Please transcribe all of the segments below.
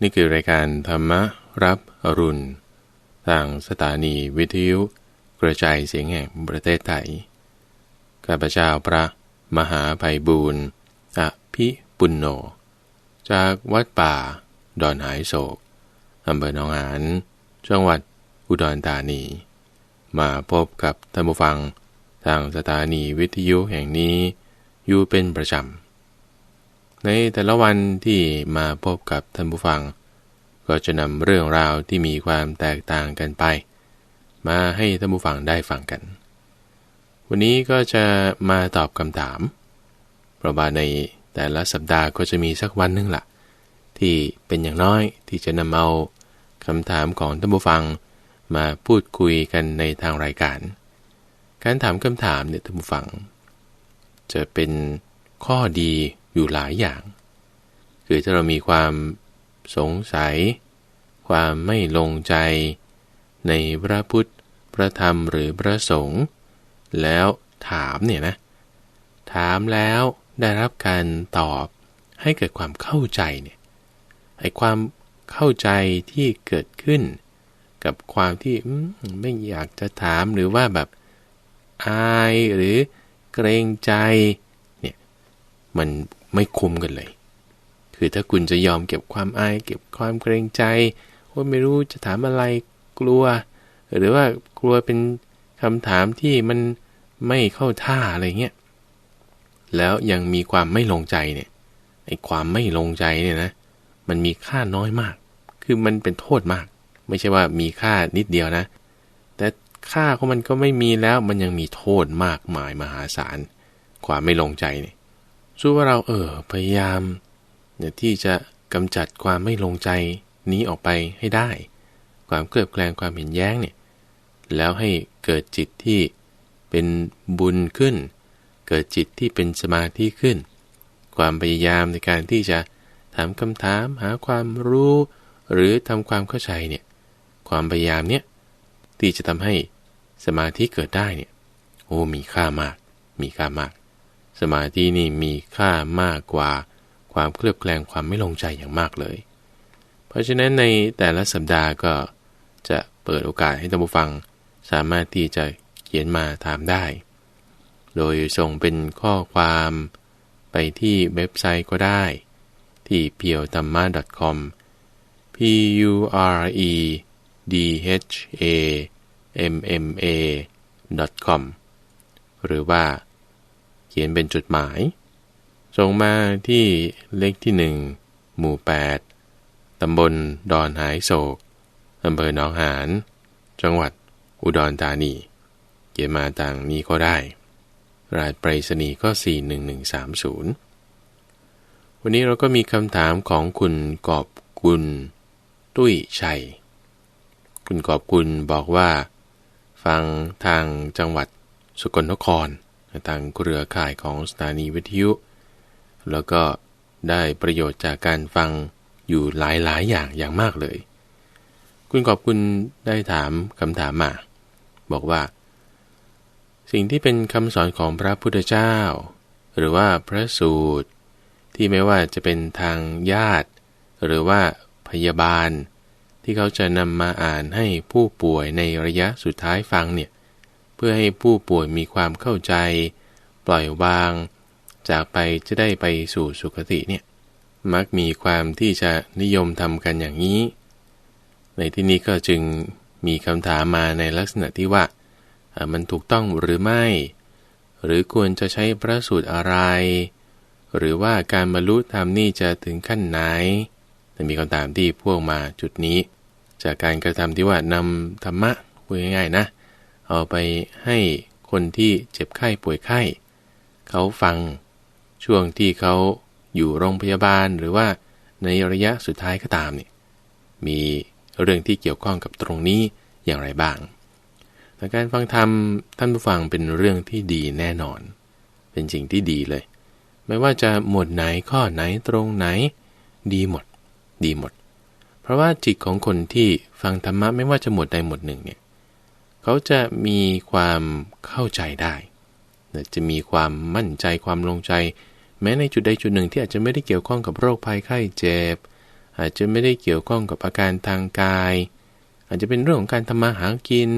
นี่คือรายการธรรมรับอรุณ ทางสถานีวิทยุกระจายเสียงแห่งประเทศไทย ข้าพเจ้าพระมหาไพบูรณ์อภิปุณโญจากวัดป่า ดอนหายโศกอำเภอหนองหานจังหวัดอุดรธานี มาพบกับท่านผู้ฟัง ทางสถานีวิทยุแห่งนี้อยู่เป็นประจำ ในแต่ละวันที่มาพบกับท่านผู้ฟัง ก็จะนำเรื่องราวที่มีความแตกต่างกันไป มาให้ท่านผู้ฟังได้ฟังกัน วันนี้ก็จะมาตอบคำถาม เพราะว่าในแต่ละสัปดาห์ก็จะมีสักวันหนึงละ่ะ ที่เป็นอย่างน้อยที่จะนำเอาคำถามของท่านผู้ฟังมาพูดคุยกันในทางรายการ การถามคำถามเนี่ยท่านผู้ฟัง จะเป็นข้อดี อยู่หลายอย่าง คือถ้าเรามีความสงสัย ความไม่ลงใจ ในพระพุทธ พระธรรมหรือพระสงฆ์แล้วถามเนี่ยนะ ถามแล้วได้รับการตอบให้เกิดความเข้าใจเนี่ยไอ้ความเข้าใจที่เกิดขึ้น กับความที่ไม่อยากจะถามหรือว่าแบบอายหรือเกรงใจเนี่ยมัน ไม่คุ้มกันเลย คือถ้าคุณจะยอมเก็บความอาย เก็บความเกรงใจว่าไม่รู้จะถามอะไรกลัว หรือว่ากลัวเป็นคำถามที่มันไม่เข้าท่าอะไรเงี้ยแล้วยังมีความไม่ลงใจเนี่ยไอ้ความไม่ลงใจเนี่ยนะมันมีค่าน้อยมาก คือมันเป็นโทษมาก ไม่ใช่ว่ามีค่านิดเดียวนะ แต่ค่าของมันก็ไม่มีแล้วมันยังมีโทษมากมายมหาศาล ความไม่ลงใจเนี่ย สู้ว่าเราเออพยายามเนี่ยที่จะกำจัดความไม่ลงใจนี้ออกไปให้ได้ ความเกลียดแกลงความเห็นแย้งเนี่ยแล้วให้เกิดจิตที่เป็นบุญขึ้น เกิดจิตที่เป็นสมาธิขึ้น ความพยายามในการที่จะถามคำถามหาความรู้ หรือทำความเข้าใจเนี่ยความพยายามเนี่ยที่จะทำให้สมาธิเกิดได้เนี่ยโอ้มีค่ามาก มีค่ามาก สมาธินี่มีค่ามากกว่าความเคลือบแคลงความไม่ลงใจอย่างมากเลย เพราะฉะนั้นในแต่ละสัปดาห์ก็จะเปิดโอกาสให้ท่านผู้ฟัง สามารถที่จะเขียนมาถามได้ โดยส่งเป็นข้อความไปที่เว็บไซต์ก็ได้ ที่ p e o t a m m a com p u r e d h a m m a com หรือว่า ขียนเป็นจดหมาย ส่งมาที่เลขที่หนึ่งหมู่ 8 ตำบลดอนหายโศกอำเภอหนองหาน จังหวัดอุดรธานี เขียนมาต่างนี้ก็ได้ รายไปรษณีย์ก็ 41130 วันนี้เราก็มีคำถามของคุณกอบกุล ตุ้ยชัย คุณกอบกุลบอกว่า ฟังทางจังหวัดสกลนคร ทางเครือข่ายของสถานีวิทยุ แล้วก็ได้ประโยชน์จากการฟังอยู่หลายๆ อย่างอย่างมากเลย คุณขอบคุณได้ถามคำถามมา บอกว่า สิ่งที่เป็นคำสอนของพระพุทธเจ้า หรือว่าพระสูตร ที่ไม่ว่าจะเป็นทางญาติ หรือว่าพยาบาล ที่เขาจะนำมาอ่านให้ผู้ป่วยในระยะสุดท้ายฟังเนี่ย เพื่อให้ผู้ป่วยมีความเข้าใจ ปล่อยวาง จากไปจะได้ไปสู่สุคติเนี่ยมักมีความที่จะนิยมทำกันอย่างนี้ ในที่นี้ก็จึงมีคำถามมาในลักษณะที่ว่า มันถูกต้องหรือไม่ หรือควรจะใช้พระสูตรอะไร หรือว่าการบรรลุธรรมนี่จะถึงขั้นไหนแต่มีคำถามที่พ่วกมาจุดนี้ จากการกระทำที่ว่านำธรรมะพูดง่ายๆนะ เอาไปให้คนที่เจ็บไข้ป่วยไข้ เขาฟัง ช่วงที่เขาอยู่โรงพยาบาลหรือว่าในระยะสุดท้ายก็ตามเนี่ยมีเรื่องที่เกี่ยวข้องกับตรงนี้อย่างไรบ้างแต่การฟังธรรมท่านผู้ฟังเป็นเรื่องที่ดีแน่นอน เป็นสิ่งที่ดีเลย ไม่ว่าจะหมวดไหนข้อไหนตรงไหน ดีหมด ดีหมด เพราะว่าจิตของคนที่ฟังธรรมะไม่ว่าจะหมวดใดหมวดหนึ่งเนี่ย เขาจะมีความเข้าใจได้ จะมีความมั่นใจความลงใจ แม้ในจุดใดจุดหนึ่งที่อาจจะไม่ได้เกี่ยวข้องกับโรคภัยไข้เจ็บ อาจจะไม่ได้เกี่ยวข้องกับอาการทางกาย อาจจะเป็นเรื่องของการทำมาหากิน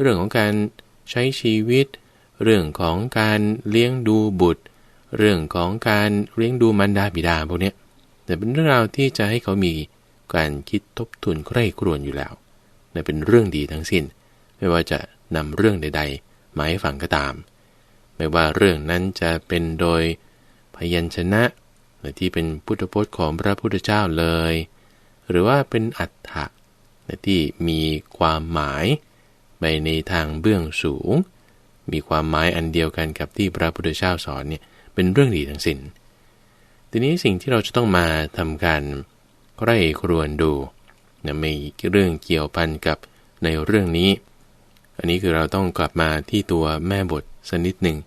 เรื่องของการใช้ชีวิต เรื่องของการเลี้ยงดูบุตร เรื่องของการเลี้ยงดูมารดาบิดาพวกนี้แต่เป็นเรื่องราวที่จะให้เขามีการคิดทบทวนใคร่ครวญอยู่แล้วนี่เป็นเรื่องดีทั้งสิน้น ไม่ว่าจะนำเรื่องใด ๆ มาให้ฟังก็ตาม ไม่ว่าเรื่องนั้นจะเป็นโดยพยัญชนะหรือที่เป็นพุทธพจน์ของพระพุทธเจ้าเลย หรือว่าเป็นอัฏฐะที่มีความหมายไปในทางเบื้องสูง มีความหมายอันเดียวกันกับที่พระพุทธเจ้าสอนเนี่ยเป็นเรื่องดีทั้งสิน้น ทีนี้สิ่งที่เราจะต้องมาทำการใคร่ครวญดูนะมีเรื่องเกี่ยวพันกับในเรื่องนี้ อันนี้คือเราต้องกลับมาที่ตัวแม่บทสักนิดหนึ่ง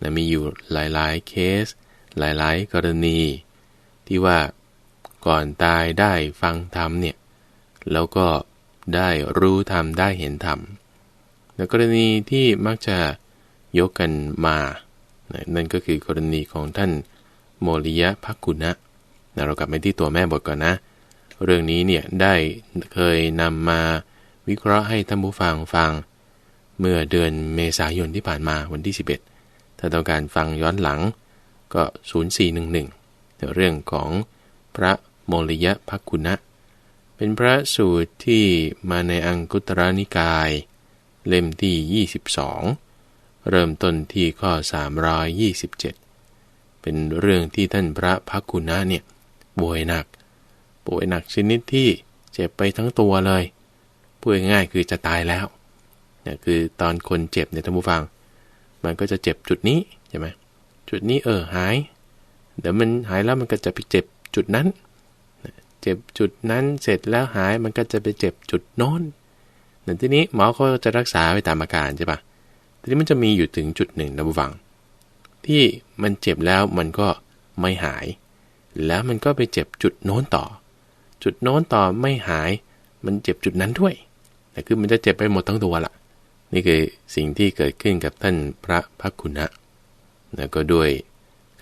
นะมีอยู่หลายๆเคส หลายๆ กรณี ที่ว่าก่อนตายได้ฟังธรรมเนี่ยแล้วก็ได้รู้ธรรมได้เห็นธรรมในกรณีที่มักจะยกกันมา นั่นก็คือกรณีของท่านโมริยะพักกุณะนะเรากลับไปที่ตัวแม่บทก่อนนะ เรื่องนี้เนี่ยได้เคยนำมาวิเคราะห์ให้ท่านผู้ฟังฟัง เมื่อเดือนเมษายนที่ผ่านมาวันที่ 11 ถ้าต้องการฟังย้อนหลังก็ 0411 เรื่องของพระโมริยะพักคุณะ เป็นพระสูตรที่มาในอังคุตระนิกาย เล่มที่ 22 เริ่มต้นที่ข้อ 327 เป็นเรื่องที่ท่านพระพักคุณะเนี่ยบวยหนัก ป่วยหนักชนิดที่เจ็บไปทั้งตัวเลยพูดง่ายคือจะตายแล้ว นี่ยคือตอนคนเจ็บเนี่ยท่านผู้ฟัง มันก็จะเจ็บจุดนี้ใช่ไหมจุดนี้เออหาย เดี๋ยวมันหายแล้วมันก็จะไปเจ็บจุดนั้น เจ็บจุดนั้นเสร็จแล้วหายมันก็จะไปเจ็บจุดโน้นแต่ทีนี้หมอเขาจะรักษาไปตามอาการใช่ปะทีนี้มันจะมีอยู่ถึงจุดหนึ่งนะผู้ฟัง ที่มันเจ็บแล้วมันก็ไม่หาย แล้วมันก็ไปเจ็บจุดโน้นต่อ จุดโน้นต่อไม่หาย มันเจ็บจุดนั้นด้วยแต่คือมันจะเจ็บไปหมดทั้งตัวละ นี่คือสิ่งที่เกิดขึ้นกับท่านพระพักคุณะแล้วก็ด้วย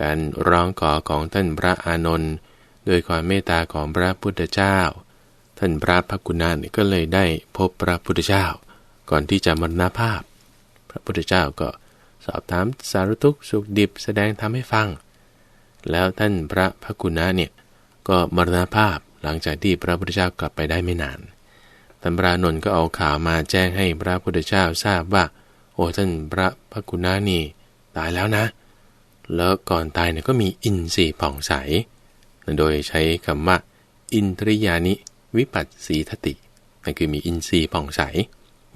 การร้องขอของท่านพระอานนท์ด้วยความเมตตาของพระพุทธเจ้า ท่านพระพักคุณะนี่ก็เลยได้พบพระพุทธเจ้า ก่อนที่จะมรณภาพ พระพุทธเจ้าก็สอบถามสารทุกข์สุขดิบแสดงทำให้ฟัง แล้วท่านพระพักคุณะเนี่ยก็มรณภาพหลังจากที่พระพุทธเจ้ากลับไปได้ไม่นาน ท่านพระนนท์ก็เอาข่าวมาแจ้งให้พระพุทธเจ้าทราบว่า โอ้ท่านพระพกุณานี่ตายแล้วนะ แล้วก่อนตายเนี่ยก็มีอินทรีย์ผ่องใส โดยใช้คำว่าอินทริยานิวิปัสสีทตินั่นคือมีอินทรีย์ผ่องใส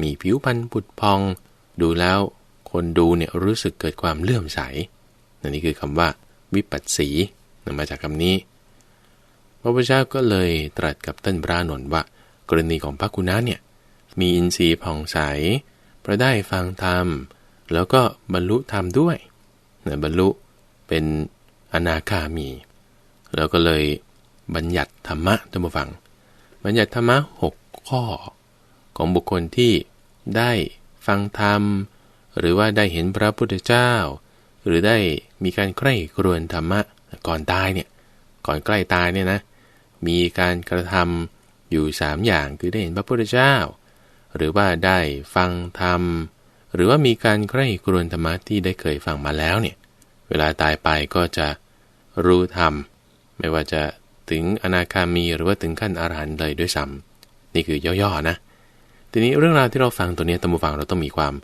มีผิวพรรณผุดพอง ดูแล้วคนดูเนี่ยรู้สึกเกิดความเลื่อมใสนั่นนี่คือคำว่า วิปัสสีนมาจากคำนี้ พระพุทธเจ้าก็เลยตรัสกับท่านพระนนท์ว่า กรณีของพระคุณะเนี่ยมีอินทรีย์ผ่องใสประได้ฟังธรรม แล้วก็บรรลุธรรมด้วยเนะบรรลุเป็นอนาคามี แล้วก็เลยบัญญัติธรรมะท่านผู้ฟัง บัญญัติธรรมะหกข้อ ของบุคคลที่ได้ฟังธรรม หรือว่าได้เห็นพระพุทธเจ้า หรือได้มีการใกล้กรวนธรรมะก่อนตายเนี่ยก่อนใกล้ตายเนี่ยนะมีการกระทำ อยู่สามอย่างคือได้เห็นพระพุทธเจ้า หรือว่าได้ฟังธรรม หรือว่ามีการใกล้กรวนธรรมะที่ได้เคยฟังมาแล้วเนี่ยเวลาตายไปก็จะรู้ธรรม ไม่ว่าจะถึงอนาคามีหรือว่าถึงขั้นอรหันต์เลยด้วยซ้ำนี่คือย่อๆนะ ทีนี้เรื่องราวที่เราฟังตัวนี้ตัมบูฟังเราต้องมีความ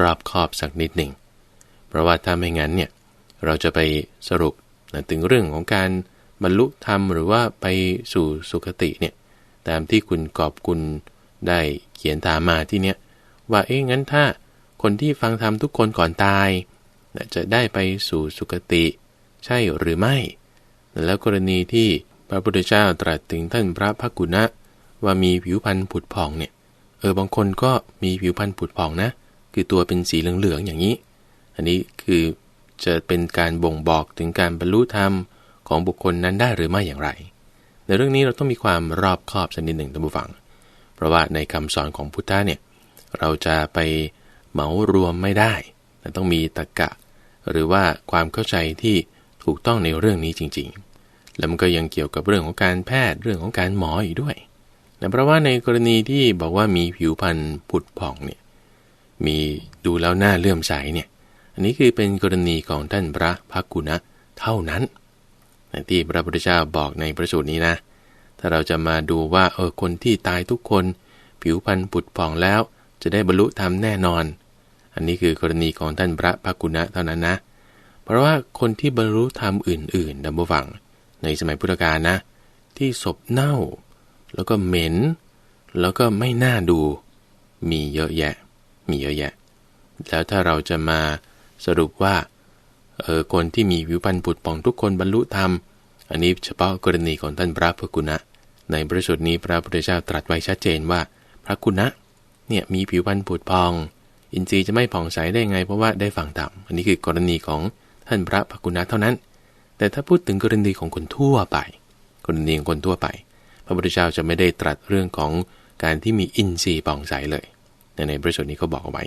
รอบคอบสักนิดหนึ่ง เพราะว่าถ้าไม่งั้นเนี่ยเราจะไปสรุปถึงเรื่องของการบรรลุธรรมหรือว่าไปสู่สุคติเนี่ย ตามที่คุณกอบกุลได้เขียนตามมาที่เนี้ยว่าเอ๊ะงั้นถ้าคนที่ฟังธรรมทุกคนก่อนตายจะได้ไปสู่สุคติ ใช่หรือไม่ แล้วกรณีที่พระพุทธเจ้าตรัสถึงท่านพระพักกุณะว่ามีผิวพรรณผุดผ่องเนี่ยเออบางคนก็มีผิวพรรณผุดผ่องนะ คือตัวเป็นสีเหลืองๆอย่างนี้ อันนี้คือจะเป็นการบ่งบอกถึงการบรรลุธรรมของบุคคลนั้นได้หรือไม่อย่างไร ในเรื่องนี้เราต้องมีความรอบคอบสักนิดหนึ่งท่านผู้ฟัง เพราะว่าในคำสอนของพุทธะเนี่ยเราจะไปเหมารวมไม่ได้แต่ต้องมีตรกกะ หรือว่าความเข้าใจที่ถูกต้องในเรื่องนี้จริง ๆ แล้วมันก็ยังเกี่ยวกับเรื่องของการแพทย์เรื่องของการหมออีกด้วยนะเพราะว่าในกรณีที่บอกว่ามีผิวพรรณผุดผ่องเนี่ยมีดูแล้วหน้าเลื่อมใสเนี่ยอันนี้คือเป็นกรณีของท่านพระพักกุณะเท่านั้น ที่พระพุทธเจ้าบอกในประสูตรนี้นะ ถ้าเราจะมาดูว่าเออคนที่ตายทุกคน ผิวพรรณผุดผ่องแล้ว จะได้บรรลุธรรมแน่นอน อันนี้คือกรณีของท่านพระพักกุณะเท่านั้นนะ เพราะว่าคนที่บรรลุธรรมอื่นๆดับฟัง ในสมัยพุทธกาลนะ ที่ศพเน่า แล้วก็เหม็น แล้วก็ไม่น่าดู มีเยอะแยะ มีเยอะแยะ แล้วถ้าเราจะมาสรุปว่า เออคนที่มีผิวพรรณผุดป่องทุกคนบรรลุธรรม อันนี้เฉพาะกรณีของท่านพระพุกุณะ ในพระสูตรนี้พระพุทธเจ้าตรัสไว้ชัดเจนว่า พระกุณะเนี่ยมีผิวพรรณผุดพอง อินทรีย์จะไม่ผ่องใสได้ไงเพราะว่าได้ฟังธรรมอันนี้คือกรณีของท่านพระภกุณะเท่านั้น แต่ถ้าพูดถึงกรณีของคนทั่วไป กรณีของคนทั่วไป พระพุทธเจ้าจะไม่ได้ตรัสเรื่องของการที่มีอินทรีย์ผ่องใสเลย ในในพระสูตรนี้เขาบอกเอาไว้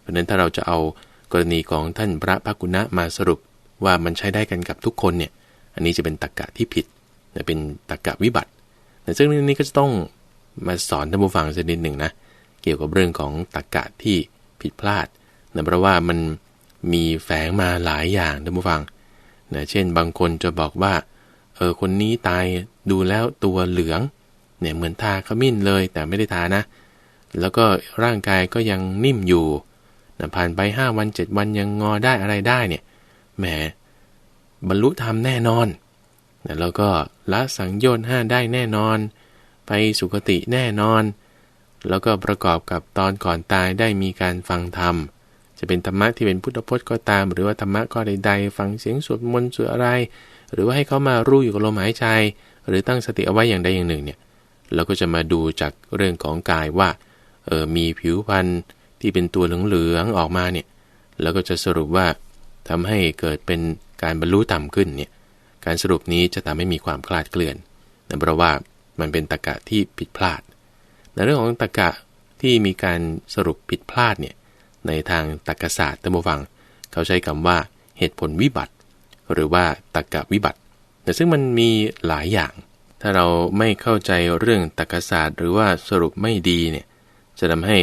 เพราะฉะนั้นถ้าเราจะเอา กรณีของท่านพระภักุณะมาสรุปว่ามันใช้ได้กันกับทุกคนเนี่ย อันนี้จะเป็นตรกกะที่ผิดเป็นตรกกะวิบัติ แต่ซึ่งเรื่องนี้ก็จะต้องมาสอนท่านผู้ฟังสักนิดหนึ่งนะ เกี่ยวกับเรื่องของตรกกะที่ผิดพลาดนะเพราะว่ามันมีแฝงมาหลายอย่างท่านผู้ฟังนะเช่นบางคนจะบอกว่า เออคนนี้ตายดูแล้วตัวเหลือง เนี่ยเหมือนทาขมิ้นเลยแต่ไม่ได้ทานะ แล้วก็ร่างกายก็ยังนิ่มอยู่ ผ่านไป 5 วัน 7 วันยังงอได้อะไรได้เนี่ยแหมบรรลุธรรมแน่นอนแล้วก็ละสังโยชน์ห้าได้แน่นอน ไปสุคติแน่นอน แล้วก็ประกอบกับตอนก่อนตายได้มีการฟังธรรม จะเป็นธรรมะที่เป็นพุทธพจน์ก็ตาม หรือว่าธรรมะก็ใดๆ ฟังเสียงสวดมนต์สวดอะไร หรือว่าให้เขามารู้อยู่กับลมหายใจ หรือตั้งสติเอาไว้อย่างใดอย่างหนึ่งเนี่ยเราก็จะมาดูจากเรื่องของกายว่าเออมีผิวพรรณ ที่เป็นตัวเหลืองๆออกมาเนี่ยแล้วก็จะสรุปว่าทำให้เกิดเป็นการบรรลุต่ำขึ้นเนี่ยการสรุปนี้จะทำให้มีความคลาดเคลื่อนนะเพราะว่ามันเป็นตรกกะที่ผิดพลาด ในเรื่องของตรกกะที่มีการสรุปผิดพลาดเนี่ยในทางตรรกศาสตร์ตัมบูฟัง เขาใช้คำว่าเหตุผลวิบัติ หรือว่าตรกกะวิบัติ แต่ซึ่งมันมีหลายอย่าง ถ้าเราไม่เข้าใจเรื่องตรรกศาสตร์ หรือว่าสรุปไม่ดีเนี่ยจะทำให้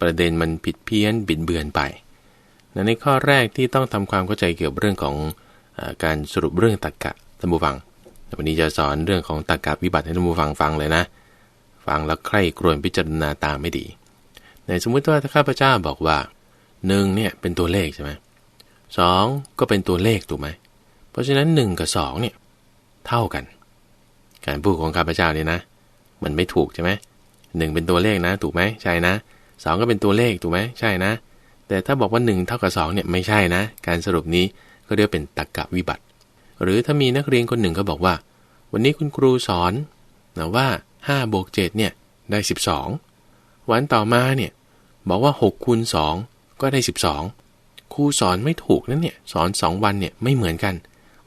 ประเด็นมันผิดเพี้ยนบิดเบือนไปในข้อแรกที่ต้องทำความเข้าใจเกี่ยวกับเรื่องของอการสรุปเรื่องตรรกะท่านผู้ฟังวันนี้จะสอนเรื่องของตรรกะวิบัติให้ท่านผู้ฟังฟังเลยนะ ฟังแล้วใคร่ครวญพิจารณาตามไม่ดีในสมมุติว่าถ้าข้าพเจ้าบอกว่าหนึ่งเนี่ยเป็นตัวเลขใช่ไหมสองก็เป็นตัวเลขถูกไหม เพราะฉะนั้นหนึ่งกับสองเนี่ยเท่ากัน การพูดของข้าพเจ้าเนี่ยนะ มันไม่ถูกใช่ไหมหนึ่งเป็นตัวเลขนะ ถูกไหมใช่นะ สองก็เป็นตัวเลขถูกไหมใช่นะ แต่ถ้าบอกว่า1เท่ากับ2เนี่ยไม่ใช่นะ การสรุปนี้ก็เรียกเป็นตรรกะวิบัติ หรือถ้ามีนักเรียนคนหนึ่งก็บอกว่า วันนี้คุณครูสอนนะว่า5บวก7เนี่ยได้ 12 วันต่อมาเนี่ยบอกว่า6คูณ2ก็ได้ 12 ครูสอนไม่ถูกนั่นเนี่ยสอน 2 วันเนี่ยไม่เหมือนกัน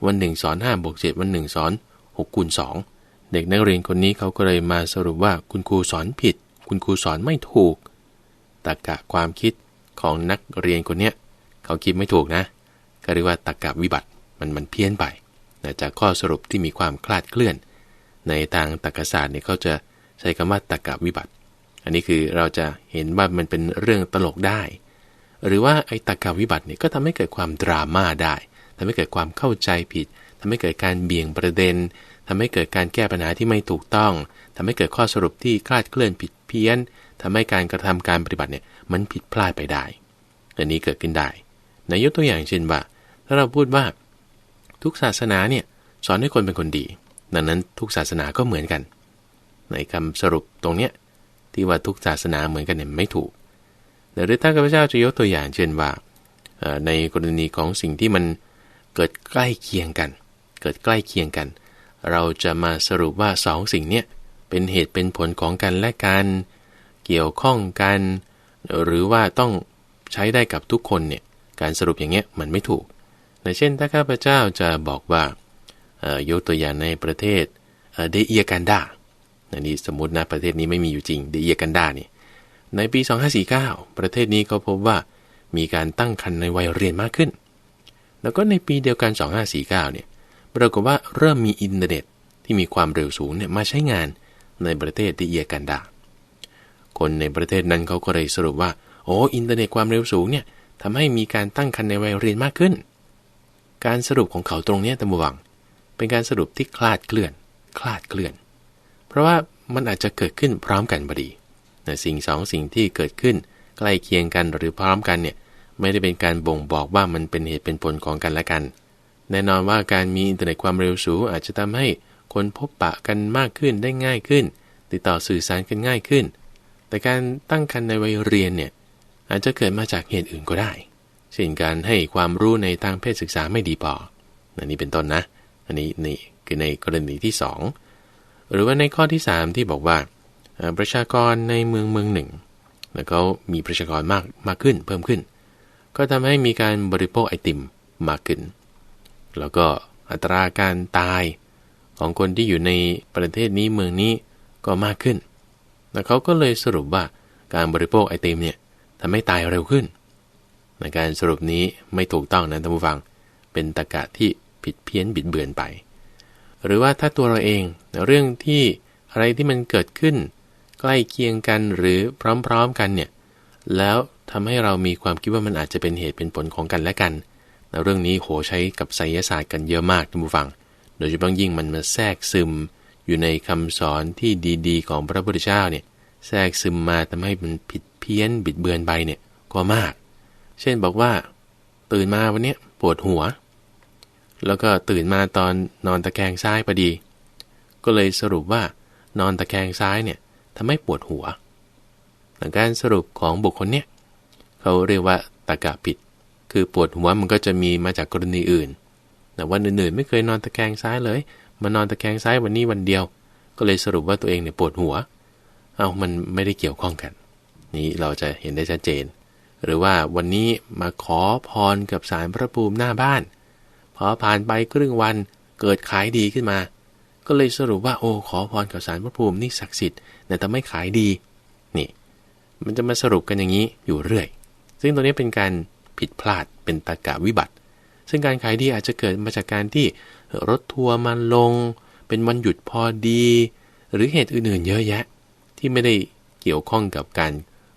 วันหนึ่งสอน5บวก7วันหนึ่งสอน6คูณ2เด็กนักเรียนคนนี้เขาก็เลยมาสรุปว่าคุณครูสอนผิด คุณครูสอนไม่ถูก ตรกกะความคิดของนักเรียนคนเนี้ยเขาคิดไม่ถูกนะก็เรียกว่าตรกกะวิบัติมันมันเพี้ยนไปนะจากข้อสรุปที่มีความคลาดเคลื่อน ในทางตรรกศาสตร์เนี่ยเขาจะใช้คำว่าตรกกะวิบัติ อันนี้คือเราจะเห็นว่ามันเป็นเรื่องตลกได้ หรือว่าไอ้ตรกกะวิบัติเนี่ยก็ทำให้เกิดความดราม่าได้ทำให้เกิดความเข้าใจผิดทำให้เกิดการเบี่ยงประเด็นทำให้เกิดการแก้ปัญหาที่ไม่ถูกต้องทำให้เกิดข้อสรุปที่คลาดเคลื่อนผิดเพี้ยน ทำให้การกระทำการปฏิบัติเนี่ยมันผิดพลาดไปได้อันนี้เกิดขึ้นได้ในยกตัวอย่างเช่นว่า ถ้าเราพูดว่าทุกศาสนาเนี่ยสอนให้คนเป็นคนดี ดังนั้นทุกศาสนาก็เหมือนกัน ในคำสรุปตรงเนี้ยที่ว่าทุกศาสนาเหมือนกันเนี่ยไม่ถูกหรือถ้าข้าพเจ้าจะยกตัวอย่างเช่นว่าในกรณีของสิ่งที่มันเกิดใกล้เคียงกัน เกิดใกล้เคียงกัน เราจะมาสรุปว่าสองสิ่งเนี้ยเป็นเหตุเป็นผลของกันและกัน เกี่ยวข้องกัน หรือว่าต้องใช้ได้กับทุกคนเนี่ยการสรุปอย่างเงี้ยมันไม่ถูกในเช่นถ้าข้าพเจ้าจะบอกว่ายกตัวอย่างในประเทศเดเอียกันดาอันนี้สมมตินะประเทศนี้ไม่มีอยู่จริงเดเอียกันดานี่ในปี 2549 ประเทศนี้ก็พบว่ามีการตั้งครรภ์ในวัยเรียนมากขึ้น แล้วก็ในปีเดียวกัน 2549 เนี่ยปรากฏว่าเริ่มมีอินเทอร์เน็ตที่มีความเร็วสูงเนี่ยมาใช้งานในประเทศที่เอียกันดา คนในประเทศนั้นเขาก็เลยสรุปว่า โอ้อินเทอร์เน็ตความเร็วสูงเนี่ยทำให้มีการตั้งครรภ์ในวัยเรียนมากขึ้น การสรุปของเขาตรงนี้ตะมวังเป็นการสรุปที่คลาดเคลื่อน คลาดเคลื่อน เพราะว่ามันอาจจะเกิดขึ้นพร้อมกันพอดีแต่สิ่งสองสิ่งที่เกิดขึ้น ใกล้เคียงกันหรือพร้อมกันเนี่ยไม่ได้เป็นการบ่งบอกว่ามันเป็นเหตุเป็นผลของกันและกัน แน่นอนว่าการมีอินเทอร์เน็ตความเร็วสูงอาจจะทำให้คนพบปะกันมากขึ้นได้ง่ายขึ้น ติดต่อสื่อสารกันง่ายขึ้น แต่การตั้งคันในวัยเรียนเนี่ยอาจจะเกิดมาจากเหตุอื่นก็ได้เช่นการให้ความรู้ในทางเพศศึกษาไม่ดีพออันนี้เป็นต้นนะ อันนี้นี่คือในกรณีที่ 2 หรือว่าในข้อที่ 3 ที่บอกว่า ประชากรในเมืองเมืองหนึ่ง แล้วก็มีประชากรมากมากขึ้นเพิ่มขึ้น ก็ทำให้มีการบริโภคไอติมมากขึ้น แล้วก็อัตราการตายของคนที่อยู่ในประเทศนี้เมืองนี้ก็มากขึ้น แล้วเขาก็เลยสรุปว่าการบริโภคไอติมเนี่ยทำให้ตายเร็วขึ้นในการสรุปนี้ไม่ถูกต้องนะท่านผู้ฟัง เป็นตะกะที่ผิดเพี้ยนบิดเบือนไป หรือว่าถ้าตัวเราเองเรื่องที่อะไรที่มันเกิดขึ้น ใกล้เคียงกันหรือพร้อมๆกันเนี่ยแล้วทำให้เรามีความคิดว่ามันอาจจะเป็นเหตุเป็นผลของกันและกันเรื่องนี้โหใช้กับไสยศาสตร์กันเยอะมากท่านผู้ฟัง โดยเฉพาะยิ่งมันมาแทรกซึม อยู่ในคำสอนที่ดีๆ ของพระพุทธเจ้าเนี่ยแทรกซึมมาทำให้มันผิดเพี้ยนบิดเบือนไปเนี่ยก็มาก เช่นบอกว่า ตื่นมาวันนี้ปวดหัว แล้วก็ตื่นมาตอนนอนตะแคงซ้ายพอดี ก็เลยสรุปว่านอนตะแคงซ้ายเนี่ยทำให้ปวดหัวหลังการสรุปของบุคคลเนี่ยเขาเรียกว่าตะกะผิด คือปวดหัวมันก็จะมีมาจากกรณีอื่นแต่วันอื่นๆไม่เคยนอนตะแคงซ้ายเลย มานอนตะแคงซ้ายวันนี้วันเดียว ก็เลยสรุปว่าตัวเองเนี่ยปวดหัว เอามันไม่ได้เกี่ยวข้องกัน นี้เราจะเห็นได้ชัดเจน หรือว่าวันนี้มาขอพรกับสารพระภูมิหน้าบ้าน พอผ่านไปครึ่งวันเกิดขายดีขึ้นมา ก็เลยสรุปว่าโอ้ขอพรกับสารพระภูมินี่ศักดิ์สิทธิ์แต่ทำไม่ขายดีนี่มันจะมาสรุปกันอย่างนี้อยู่เรื่อย ซึ่งตัวนี้เป็นการผิดพลาดเป็นตากาวิบัติ ซึ่งการขายดีอาจจะเกิดมาจากการที่ รถทัวร์มันลง เป็นวันหยุดพอดี หรือเหตุอื่นๆ เยอะแยะ ที่ไม่ได้เกี่ยวข้องกับการ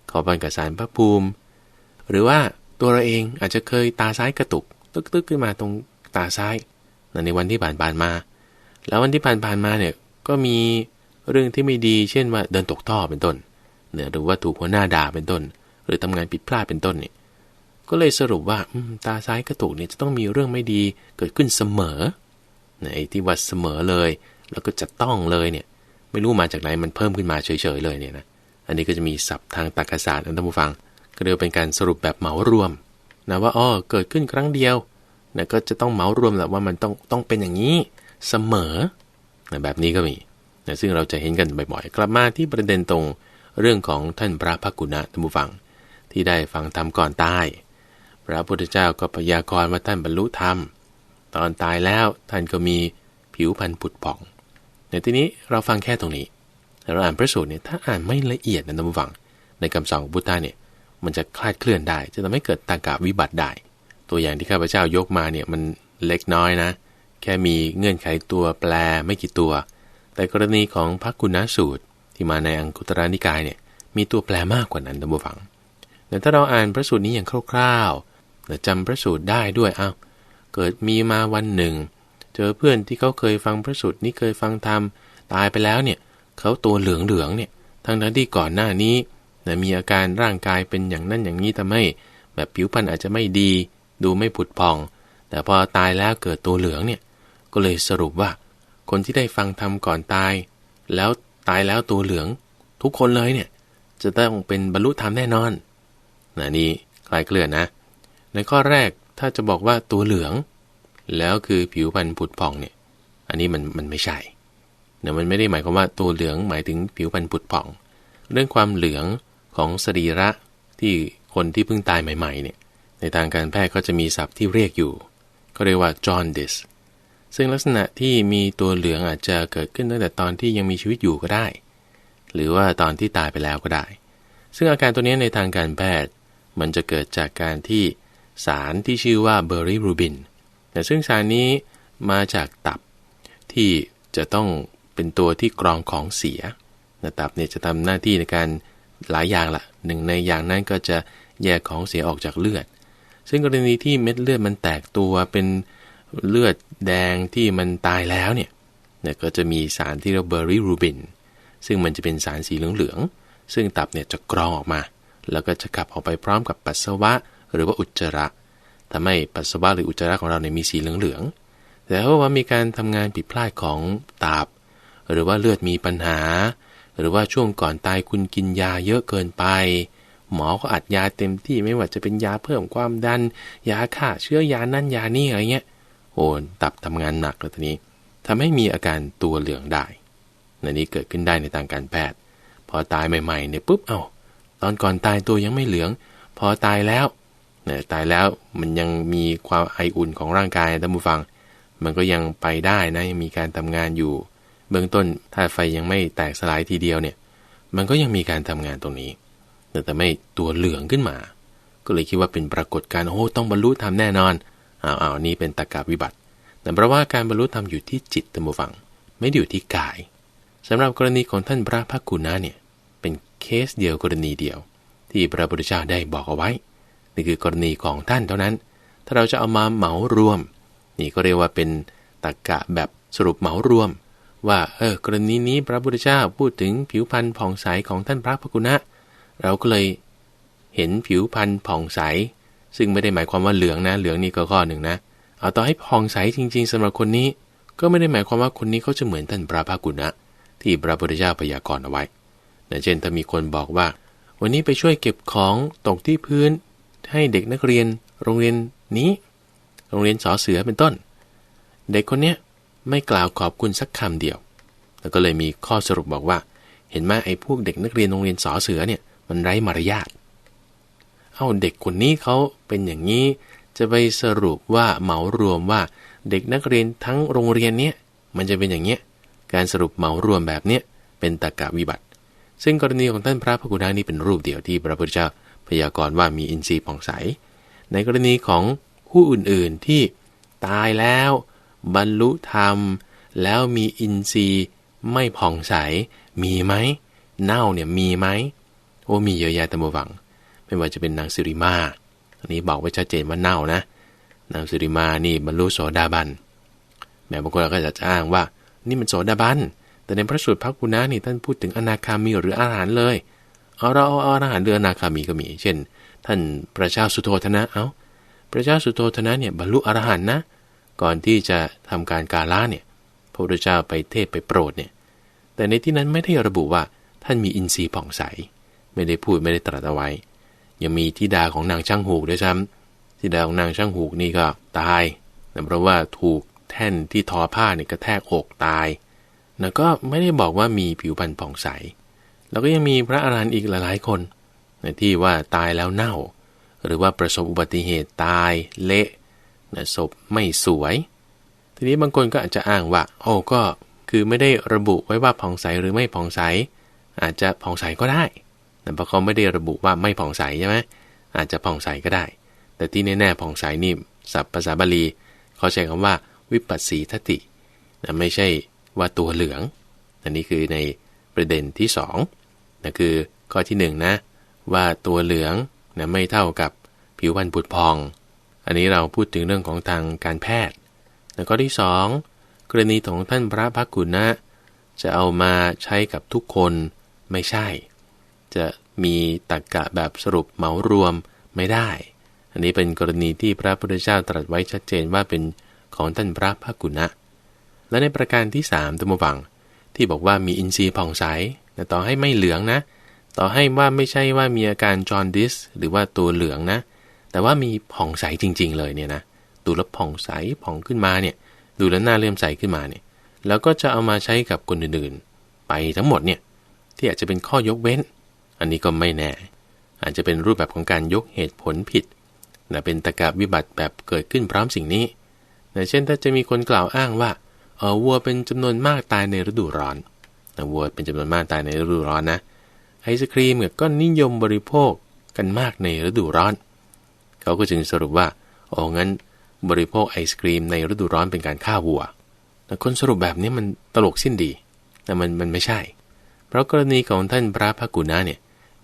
ขอบันกับสารพระภูมิ หรือว่าตัวเราเองอาจจะเคยตาซ้ายกระตุก ตึกๆขึ้นมาตรงตาซ้ายในวันที่ผ่านๆมา แล้ววันที่ผ่านๆมาเนี่ยก็มีเรื่องที่ไม่ดี เช่นว่าเดินตกท่อเป็นต้นเนี่ยหรือว่าถูกหัวหน้าด่าเป็นต้น หรือทำงานผิดพลาดเป็นต้นเนี่ยก็เลยสรุปว่าตาซ้ายกระตุกเนี่ยจะต้องมีเรื่องไม่ดีเกิดขึ้นเสมอ ไอ้ที่ว่าเสมอเลย แล้วก็จะต้องเลยเนี่ย ไม่รู้มาจากไหนมันเพิ่มขึ้นมาเฉยๆเลยเนี่ยนะอันนี้ก็จะมีศัพท์ทางตรรกศาสตร์นะท่านผู้ฟัง ก็เรียกเป็นการสรุปแบบเหมารวมนะว่าอ๋อเกิดขึ้นครั้งเดียวนะก็จะต้องเหมารวมแหละว่ามันต้องต้องเป็นอย่างนี้เสมอนะแบบนี้ก็มีนะซึ่งเราจะเห็นกันบ่อยๆ กลับมาที่ประเด็นตรงเรื่องของท่านพระพักุณะท่านผู้ฟัง ที่ได้ฟังธรรมก่อนตาย พระพุทธเจ้าก็พยากรณ์ว่าท่านบรรลุธรรม ตอนตายแล้วท่านก็มีผิวพรรณผุดผ่อง ในที่นี้เราฟังแค่ตรงนี้เราอ่านพระสูตรเนี่ยถ้าอ่านไม่ละเอียดนะท่านผู้ฟัง ในคำสอนของพุทธะเนี่ยมันจะคลาดเคลื่อนได้ จะทำให้เกิดตากาวิบัติได้ ตัวอย่างที่ข้าพเจ้ายกมาเนี่ยมันเล็กน้อยนะ แค่มีเงื่อนไขตัวแปรไม่กี่ตัว แต่กรณีของพระกุณสูตรที่มาในอังคุตระนิกายเนี่ยมีตัวแปรมากกว่านั้นท่านผู้ฟังแต่ถ้าเราอ่านพระสูตรนี้อย่างคร่าวแต่จำพระสูตรได้ด้วยอา้าว เกิดมีมาวันหนึ่ง เจอเพื่อนที่เขาเคยฟังพระสูตรนี้เคยฟังธรรมตายไปแล้วเนี่ยเขาตัวเหลืองเหลืองเนี่ยทั้งนั้นที่ก่อนหน้านี้นะมีอาการร่างกายเป็นอย่างนั้นอย่างนี้ทำให้แบบผิวพรรณอาจจะไม่ดี ดูไม่ผุดพอง แต่พอตายแล้วเกิดตัวเหลืองเนี่ยก็เลยสรุปว่า คนที่ได้ฟังธรรมก่อนตาย แล้วตายแล้วตัวเหลือง ทุกคนเลยเนี่ยจะต้องเป็นบรรลุธรรมแน่นอนนะนี่คลายเกลื่อนนะ ในข้อแรก ถ้าจะบอกว่าตัวเหลือง แล้วคือผิวพรรณผุดผ่องเนี่ย อันนี้มันมันไม่ใช่เนี่ยมันไม่ได้หมายความว่าตัวเหลืองหมายถึงผิวพรรณผุดผ่อง เรื่องความเหลืองของสรีระที่คนที่เพิ่งตายใหม่ ๆ เนี่ย ในทางการแพทย์ก็จะมีศัพท์ที่เรียกอยู่ ก็เรียกว่า jaundice ซึ่งลักษณะที่มีตัวเหลืองอาจจะเกิดขึ้นตั้งแต่ตอนที่ยังมีชีวิตอยู่ก็ได้ หรือว่าตอนที่ตายไปแล้วก็ได้ ซึ่งอาการตัวนี้ในทางการแพทย์มันจะเกิดจากการที่ สารที่ชื่อว่าเบอร์รี่รูบินแต่ซึ่งสารนี้มาจากตับที่จะต้องเป็นตัวที่กรองของเสียนะตับเนี่ยจะทำหน้าที่ในการหลายอย่างละหนึ่งในอย่างนั้นก็จะแยกของเสียออกจากเลือด ซึ่งกรณีที่เม็ดเลือดมันแตกตัวเป็นเลือดแดงที่มันตายแล้วเนี่ยเนี่ยก็จะมีสารที่เรียกเบอร์รี่รูบินซึ่งมันจะเป็นสารสีเหลืองๆซึ่งตับเนี่ยจะกรองออกมา แล้วก็จะขับออกไปพร้อมกับปัสสาวะ หรือว่าอุจจาระทำให้ปัสสาวะหรืออุจจาระของเราเนี่ยมีสีเหลืองๆแต่ถ้าว่ามีการทำงานผิดพลาดของตับหรือว่าเลือดมีปัญหา หรือว่าช่วงก่อนตายคุณกินยาเยอะเกินไป หมอก็อัดยาเต็มที่ไม่ว่าจะเป็นยาเพิ่มความดัน ยาฆ่าเชื้อยานั่นยานี่อะไรเงี้ยโอนตับทำงานหนักแล้วทีนี้ทำให้มีอาการตัวเหลืองได้นนี้เกิดขึ้นได้ในทางการแพทย์ พอตายใหม่ๆเนี่ยปุ๊บเอา้าตอนก่อนตายตัวยังไม่เหลือง พอตายแล้ว นี่ยตายแล้วมันยังมีความไออุ่นของร่างกายท่านผู้ฟัง มันก็ยังไปได้นะยังมีการทำงานอยู่ เบื้องต้นถ้าไฟยังไม่แตกสลายทีเดียวเนี่ย มันก็ยังมีการทำงานตรงนี้ แต่แต่ไม่ตัวเหลืองขึ้นมา ก็เลยคิดว่าเป็นปรากฏการณ์โอ้ต้องบรรลุธรรมแน่นอนอ้าวอ้าวนี่เป็นตะกาวิบัติ แต่เพราะว่าการบรรลุธรรมอยู่ที่จิตท่านผู้ฟัง ไม่ได้อยู่ที่กายสำหรับกรณีของท่านพระพักกุณาเนี่ยเป็นเคสเดียวกรณีเดียว ที่พระพุทธเจ้าได้บอกเอาไว้ นี่คือกรณีของท่านเท่านั้น ถ้าเราจะเอามาเหมารวม นี่ก็เรียกว่าเป็นตรกกะแบบสรุปเหมารวม ว่าเออกรณีนี้พระพุทธเจ้าพูดถึงผิวพรรณผ่องใสของท่านพระพกุณะ เราก็เลยเห็นผิวพรรณผ่องใส ซึ่งไม่ได้หมายความว่าเหลืองนะ เหลืองนี่ก็ข้อหนึ่งนะ เอาต่อให้ผ่องใสจริง ๆสำหรับคนนี้ ก็ไม่ได้หมายความว่าคนนี้เขาจะเหมือนท่านพระพกุณะ ที่พระพุทธเจ้าพยากรณ์เอาไว้เช่นถ้ามีคนบอกว่า วันนี้ไปช่วยเก็บของตกที่พื้น ให้เด็กนักเรียนโรงเรียนนี้ โรงเรียนสอเสือเป็นต้น เด็กคนเนี้ยไม่กล่าวขอบคุณสักคำเดียว แล้วก็เลยมีข้อสรุปบอกว่า เห็นไหมไอ้พวกเด็กนักเรียนโรงเรียนสอเสือเนี่ยมันไร้มารยาท เอาเด็กคนนี้เขาเป็นอย่างนี้ จะไปสรุปว่าเหมารวมว่าเด็กนักเรียนทั้งโรงเรียนเนี้ยมันจะเป็นอย่างเนี้ย การสรุปเหมารวมแบบเนี้ยเป็นตากาวิบัติ ซึ่งกรณีของท่านพระพกุณานี่เป็นรูปเดียวที่พระพุทธเจ้า พยากรณ์ว่ามีอินทรีย์ผ่องใส ในกรณีของผู้อื่นๆที่ตายแล้ว บรรลุธรรม แล้วมีอินทรีย์ไม่ผ่องใส มีไหม เน่าเนี่ยมีไหมโอ้มีเยอะแยะตามวัง ไม่ว่าจะเป็นนางสิริมาอันนี้บอกไว้ชัดเจนว่าเน่านะ นางสิริมานี่บรรลุโสดาบันแม้บางคนก็จะอ้างว่า นี่มันโสดาบันแต่ในพระสูตรพระกุณานี่ท่านพูดถึงอนาคามีหรืออาหารเลย เอาเราเอาอาหารเรือนาคามีก็มี เช่น ท่านพระเจ้าสุโธธนะ เอาพระเจ้าสุโธธนะเนี่ยบรรลุอรหันต์นะ ก่อนที่จะทำการกาล่าเนี่ย พระพุทธเจ้าไปเทศไปโปรดเนี่ย แต่ในที่นั้นไม่ได้ระบุว่าท่านมีอินทรีย์ผ่องใส ไม่ได้พูดไม่ได้ตรัสเอาไว้ ยังมีทิดาของนางช่างหูกด้วยซ้ำทิดาของนางช่างหูนี่ก็ตายแต่เพราะว่าถูกแท่นที่ทอผ้าเนี่ยกระแทกอกตายแล้วก็ไม่ได้บอกว่ามีผิวพรรณผ่องใส แล้วก็ยังมีพระอาหารหันต์อีกหลายๆคนที่ว่าตายแล้วเน่า หรือว่าประสบอุบัติเหตุตายเละนะศพไม่สวย ทีนี้บางคนก็อาจจะอ้างว่าโอ้ก็คือไม่ได้ระบุไว้ว่าผ่องใสหรือไม่ผ่องใส อาจจะผ่องใสก็ได้ แต่เพราะเขาไม่ได้ระบุว่าไม่ผ่องใสใช่ไหมอาจจะผ่องใสก็ได้ แต่ที่แน่ๆผ่องใสนี่ศัพท์ภาษาบาลีเขาใช้คำว่าวิปัสสีทตินะไม่ใช่ว่าตัวเหลือง อันนี้คือใน ประเด็นที่2นะคือข้อที่1นนะว่าตัวเหลืองนะไม่เท่ากับผิวพรรณผุดพอง อันนี้เราพูดถึงเรื่องของทางการแพทย์แล้วก็ที่ 2 กรณีของท่านพระพักกุณนะจะเอามาใช้กับทุกคนไม่ใช่ จะมีตรกกะแบบสรุปเหมารวมไม่ได้ อันนี้เป็นกรณีที่พระพุทธเจ้าตรัสไว้ชัดเจนว่าเป็นของท่านพระพักกุณะและในประการที่3ตัมวัง ที่บอกว่ามีอินทรีย์ผ่องใสแต่ต่อให้ไม่เหลืองนะ ต่อให้ว่าไม่ใช่ว่ามีอาการจอร์ดิสหรือว่าตัวเหลืองนะ แต่ว่ามีผ่องใสจริง ๆ เลยเนี่ยนะดูแล้วผ่องใสผ่องขึ้นมาเนี่ย ดูแล้วหน้าเลื่อมใสขึ้นมาเนี่ย แล้วก็จะเอามาใช้กับคนอื่นๆ ไปทั้งหมดเนี่ยที่อาจจะเป็นข้อยกเว้น อันนี้ก็ไม่แน่ อาจจะเป็นรูปแบบของการยกเหตุผลผิดนะเป็นตะกาวิบัติแบบเกิดขึ้นพร้อมสิ่งนี้นะเช่นถ้าจะมีคนกล่าวอ้างว่า วัวเป็นจำนวนมากตายในฤดูร้อนวัวเป็นจำนวนมากตายในฤดูร้อนนะไอศครีมก็นิยมบริโภคกันมากในฤดูร้อน เขาก็จึงสรุปว่าโอ้งั้นบริโภคไอศครีมในฤดูร้อนเป็นการฆ่าวัว แต่คนสรุปแบบนี้มันตลกสิ้นดี แต่มันมันไม่ใช่ เพราะกรณีของท่านพระพักุณาเนี่ย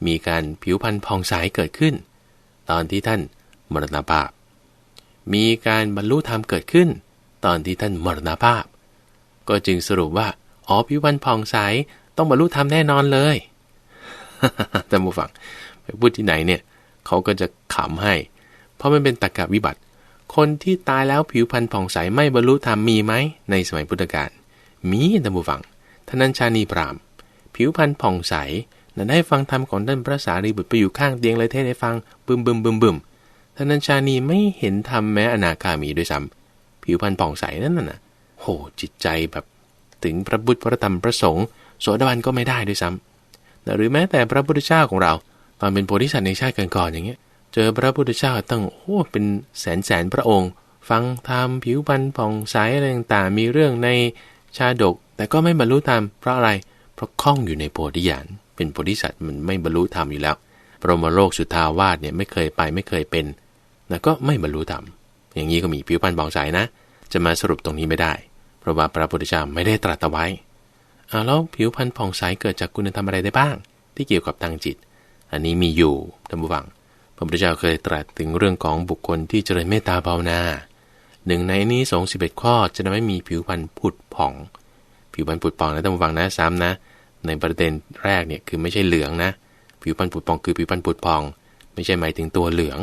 มีการผิวพรรณพองใสเกิดขึ้น ตอนที่ท่านมรณภาพ มีการบรรลุธรรมเกิดขึ้น ตอนที่ท่านมรณภาพ ก็จึงสรุปว่า อ๋อผิวพรรณพองใสต้องบรรลุธรรมแน่นอนเลยท่านผู้ฟัง ไปพูดที่ไหนเนี่ย เขาก็จะขำให้ เพราะมันเป็นตรกกะวิบัติ คนที่ตายแล้วผิวพรรณผ่องใสไม่บรรลุธรรมมีไหม ในสมัยพุทธกาลมีท่านผู้ฟังท่านัญชานีพรามผิวพรรณผ่องใสนั้นได้ฟังธรรมของท่านพระสารีบุตรไปอยู่ข้างเตียงเลยเทศให้ฟังบึมบึมบึมบึมท่านัญชานีไม่เห็นธรรมแม้อนาคามีด้วยซ้ำผิวพรรณผ่องใสนั่นน่ะ โหจิตใจแบบถึงพระบุตรพระธรรมพระสงฆ์โสดาบันก็ไม่ได้ด้วยซ้ำหรือแม้แต่พระพุทธเจ้าของเรา ตอนเป็นโพธิสัตว์ในชาติก่อนๆอย่างเงี้ย เจอพระพุทธเจ้าตั้งโอ้เป็นแสนแสนพระองค์ ฟังธรรมผิวพรรณผ่องใสอะไรต่างๆมีเรื่องในชาดก แต่ก็ไม่บรรลุธรรมเพราะอะไรเพราะคล้องอยู่ในโพธิญาณเป็นโพธิสัตว์มันไม่บรรลุธรรมอยู่แล้วพรหมโลกสุทาวาสเนี่ยไม่เคยไปไม่เคยเป็นแล้วก็ไม่บรรลุธรรมอย่างนี้ก็มีผิวพรรณผ่องใสนะ จะมาสรุปตรงนี้ไม่ได้ เพราะว่าพระพุทธเจ้าไม่ได้ตรัสไว้อาแล้วผิวพรรณผ่องใสเกิดจากคุณธรรมอะไรได้บ้าง ที่เกี่ยวกับทางจิต อันนี้มีอยู่ท่านผู้ฟัง พระพุทธเจ้าเคยตรัสถึงเรื่องของบุคคลที่เจริญเมตตาภาวนาหนึ่งในนี้สองสิบเอ็ดข้อจะทำให้มีผิวพรรณผุดผ่อง ผิวพรรณผุดผ่องนะท่านผู้ฟังนะซ้ำนะ ในประเด็นแรกเนี่ยคือไม่ใช่เหลืองนะ ผิวพรรณผุดผ่องคือผิวพรรณผุดผ่อง ไม่ใช่หมายถึงตัวเหลือง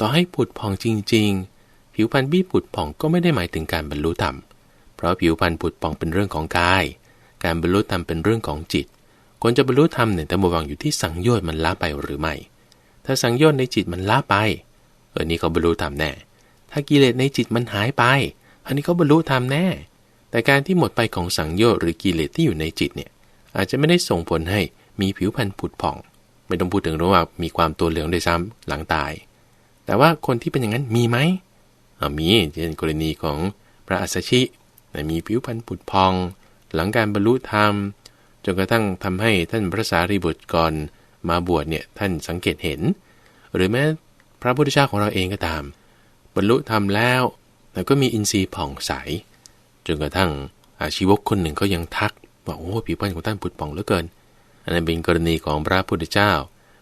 ต่อให้ผุดผ่องจริง ๆ ผิวพรรณบี้ผุดผ่องก็ไม่ได้หมายถึงการบรรลุธรรมเราะผิวพรรณผุดผ่องเป็นเรื่องของกาย การบรรลุธรรมเป็นเรื่องของจิตคนจะบรรลุธรรมเนี่ยแต่บวังอยู่ที่สังโยชน์มันละไปหรือไม่ ถ้าสังโยชน์ในจิตมันละไป เออนี่เขาบรรลุธรรมแน่ ถ้ากิเลสในจิตมันหายไป อันนี้เขาบรรลุธรรมแน่ แต่การที่หมดไปของสังโยชน์หรือกิเลสที่อยู่ในจิตเนี่ย อาจจะไม่ได้ส่งผลให้มีผิวพรรณผุดผ่อง ไม่ต้องพูดถึงรู้ว่ามีความตัวเหลืองด้วยซ้ำหลังตาย แต่ว่าคนที่เป็นอย่างนั้นมีไหมมีเช่นกรณีของพระอัสสชิ มีผิวพรรณผุดพอง หลังการบรรลุธรรม จนกระทั่งทำให้ท่านพระสารีบุตรก่อนมาบวชเนี่ยท่านสังเกตเห็น หรือแม้พระพุทธเจ้าของเราเองก็ตาม บรรลุธรรมแล้วแต่ก็มีอินทรีย์ผ่องใส จนกระทั่งอาชีวกคนหนึ่งก็ยังทักว่าโอ้ผิวพรรณของท่านผุดผ่องเหลือเกิน อันนั้นเป็นกรณีของพระพุทธเจ้า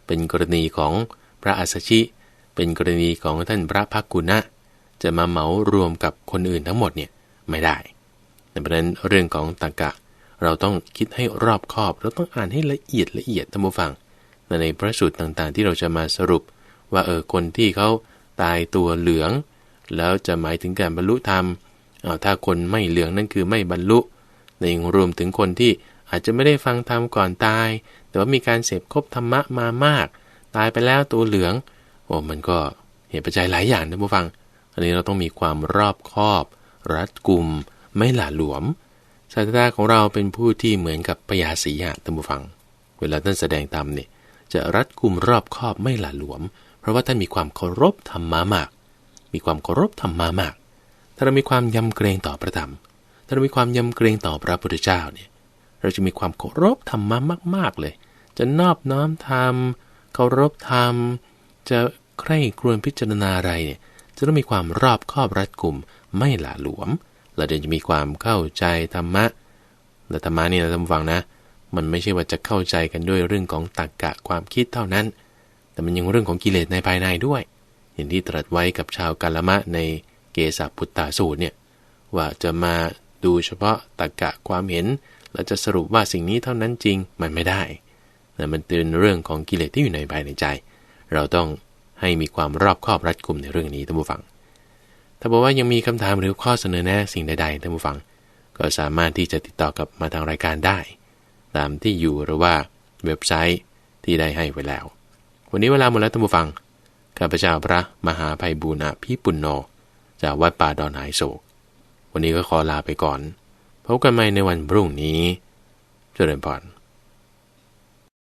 เป็นกรณีของพระอัสชิ เป็นกรณีของท่านพระพักกุณะจะมาเหมารวมกับคนอื่นทั้งหมดเนี่ยไม่ได้ ดังนั้นเรื่องของตากะ เราต้องคิดให้รอบคอบ เราต้องอ่านให้ละเอียดละเอียดท่านผู้ฟัง ในพระสูตรต่างๆ ที่เราจะมาสรุป ว่าเออคนที่เขาตายตัวเหลือง แล้วจะหมายถึงการบรรลุธรรมเอาถ้าคนไม่เหลืองนั่นคือไม่บรรลุในยังรวมถึงคนที่อาจจะไม่ได้ฟังธรรมก่อนตาย แต่ว่ามีการเสพคบธรรมะมามาก ตายไปแล้วตัวเหลือง โอ้มันก็เหตุปัจจัยหลายอย่างนะผู้ฟัง อันนี้เราต้องมีความรอบคอบ รัดกุม ไม่หละหลวมศาสดาของเราเป็นผู้ที่เหมือนกับพญาสีหะท่านผู้ฟัง เวลาท่านแสดงธรรมเนี่ยจะรัดกุมรอบคอบไม่หละหลวม เพราะว่าท่านมีความเคารพธรรมามาก มีความเคารพธรรมามาก ถ้าเรามีความยำเกรงต่อพระธรรม ถ้าเรามีความยำเกรงต่อพระพุทธเจ้าเนี่ย เราจะมีความเคารพธรรมามาก ๆเลย จะนอบน้อมธรรม เคารพธรรม จะใคร่ครวญพิจารณาอะไรเนี่ย จะต้องมีความรอบคอบรัดกุมไม่หละหลวม เราจะมีความเข้าใจธรรมะแต่ธรรมะนี่นะท่านฟังนะ มันไม่ใช่ว่าจะเข้าใจกันด้วยเรื่องของตรรกะความคิดเท่านั้น แต่มันยังเรื่องของกิเลสในภายในด้วย อย่างที่ตรัสไว้กับชาวกาลมะในเกสาพุตตาสูตรเนี่ยว่าจะมาดูเฉพาะตรรกะความเห็นแล้วจะสรุปว่าสิ่งนี้เท่านั้นจริงมันไม่ได้แต่มันเป็นเรื่องของกิเลสที่อยู่ในภายในใจ เราต้องให้มีความรอบคอบรัดกุมในเรื่องนี้ท่านผู้ฟัง ถ้าบอกว่ายังมีคำถามหรือข้อเสนอแนะสิ่งใดๆท่านผู้ฟัง ก็สามารถที่จะติดต่อกับมาทางรายการได้ ตามที่อยู่หรือว่าเว็บไซต์ที่ได้ให้ไว้แล้ว วันนี้เวลาหมดแล้วท่านผู้ฟังข้าพเจ้าพระมหาภัยบุญพี่ปุณโญจากวัดป่าดอนหายโศก วันนี้ก็ขอลาไปก่อนพบกันใหม่ในวันพรุ่งนี้ เจริญพร